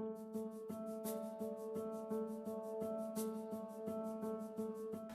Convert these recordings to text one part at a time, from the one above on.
Thank you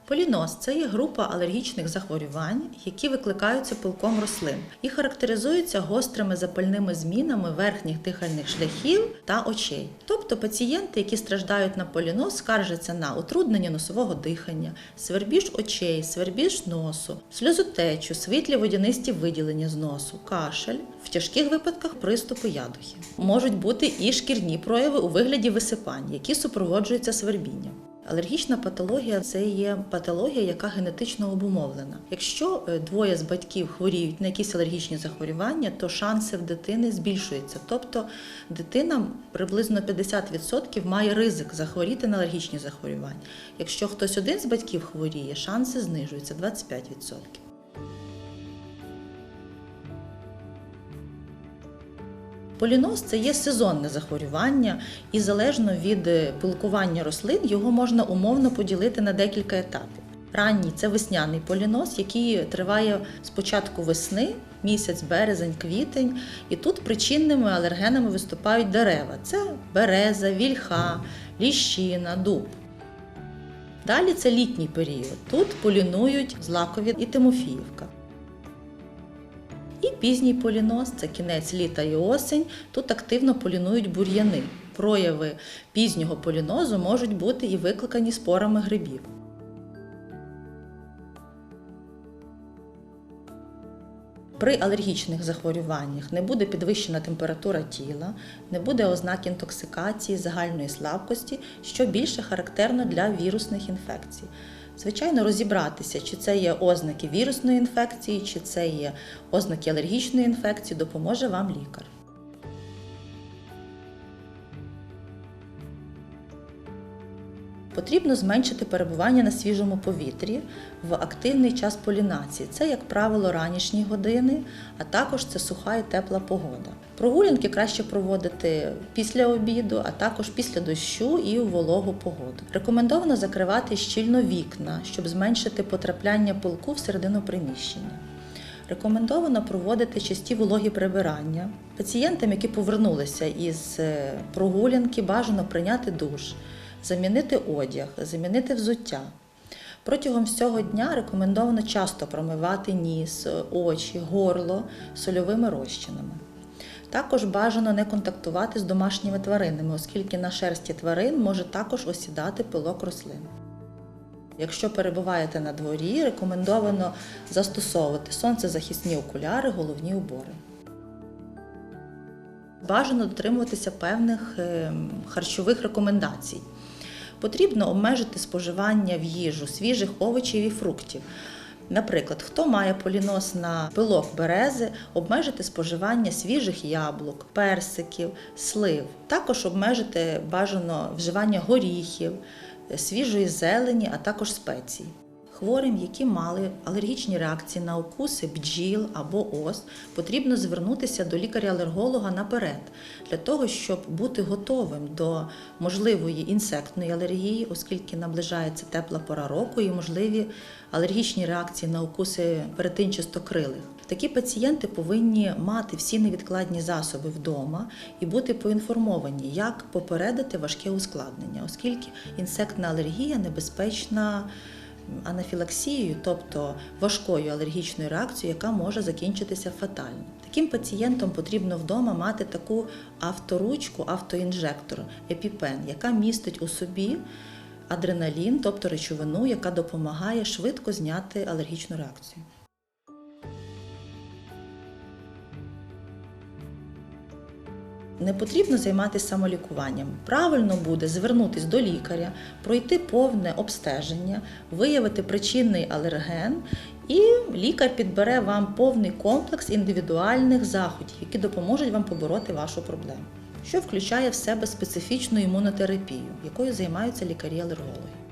Поліноз це є група алергічних захворювань, які викликаються пилком рослин і характеризуються гострими запальними змінами верхніх дихальних шляхів та очей. Тобто пацієнти, які страждають на поліноз, скаржаться на утруднення носового дихання, свербіж очей, свербіж носу, сльозотечу, світлі водянисті виділення з носу, кашель, в тяжких випадках приступи ядухи. Можуть бути і шкірні прояви у вигляді висипань, які супроводжуються свербінням. Алергічна патологія це є патологія, яка генетично обумовлена. Якщо е, двоє з батьків хворіють на якісь алергічні захворювання, то шанси в дитини збільшуються. Тобто дитина приблизно 50% має ризик захворіти на алергічні захворювання. Якщо хтось один з батьків хворіє, шанси знижуються 25%. Поліноз це є сезонне захворювання, і залежно від е, пилкування рослин його можна умовно поділити на декілька етапів. Ранній це весняний поліноз, який триває з початку весни, місяць, березень, квітень. І тут причинними алергенами виступають дерева: це береза, вільха, ліщина, дуб. Далі це літній період. Тут полінують злакові і Тимофіївка. Пізній поліноз це кінець літа і осень. Тут активно полінують бур'яни. Прояви пізнього полінозу можуть бути і викликані спорами грибів. При алергічних захворюваннях не буде підвищена температура тіла, не буде ознак інтоксикації, загальної слабкості, що більше характерно для вірусних інфекцій. Звичайно, розібратися, чи це є ознаки вірусної інфекції, чи це є ознаки алергічної інфекції, допоможе вам лікар. Потрібно зменшити перебування на свіжому повітрі в активний час полінації. Це, як правило, ранішні години, а також це суха і тепла погода. Прогулянки краще проводити після обіду, а також після дощу і у вологу погоду. Рекомендовано закривати щільно вікна, щоб зменшити потрапляння пилку всередину приміщення. Рекомендовано проводити часті вологі прибирання. Пацієнтам, які повернулися із е, прогулянки, бажано прийняти душ замінити одяг, замінити взуття. Протягом всього дня рекомендовано часто промивати ніс, очі, горло сольовими розчинами. Також бажано не контактувати з домашніми тваринами, оскільки на шерсті тварин може також осідати пилок рослин. Якщо перебуваєте на дворі, рекомендовано застосовувати сонцезахисні окуляри, головні убори. Бажано дотримуватися певних ем, харчових рекомендацій. Потрібно обмежити споживання в їжу свіжих овочів і фруктів. Наприклад, хто має полінос на пилок берези, обмежити споживання свіжих яблук, персиків, слив. Також обмежити бажано вживання горіхів, свіжої зелені, а також спецій. Хворим, які мали алергічні реакції на укуси бджіл або ос, потрібно звернутися до лікаря-алерголога наперед, для того, щоб бути готовим до можливої інсектної алергії, оскільки наближається тепла пора року і можливі алергічні реакції на укуси перетинчастокрилих. Такі пацієнти повинні мати всі невідкладні засоби вдома і бути поінформовані, як попередити важке ускладнення, оскільки інсектна алергія небезпечна анафілаксією, тобто важкою алергічною реакцією, яка може закінчитися фатально. Таким пацієнтам потрібно вдома мати таку авторучку, автоінжектор, епіпен, яка містить у собі адреналін, тобто речовину, яка допомагає швидко зняти алергічну реакцію. Не потрібно займатися самолікуванням. Правильно буде звернутися до лікаря, пройти повне обстеження, виявити причинний алерген, і лікар підбере вам повний комплекс індивідуальних заходів, які допоможуть вам побороти вашу проблему, що включає в себе специфічну імунотерапію, якою займаються лікарі-алергологи.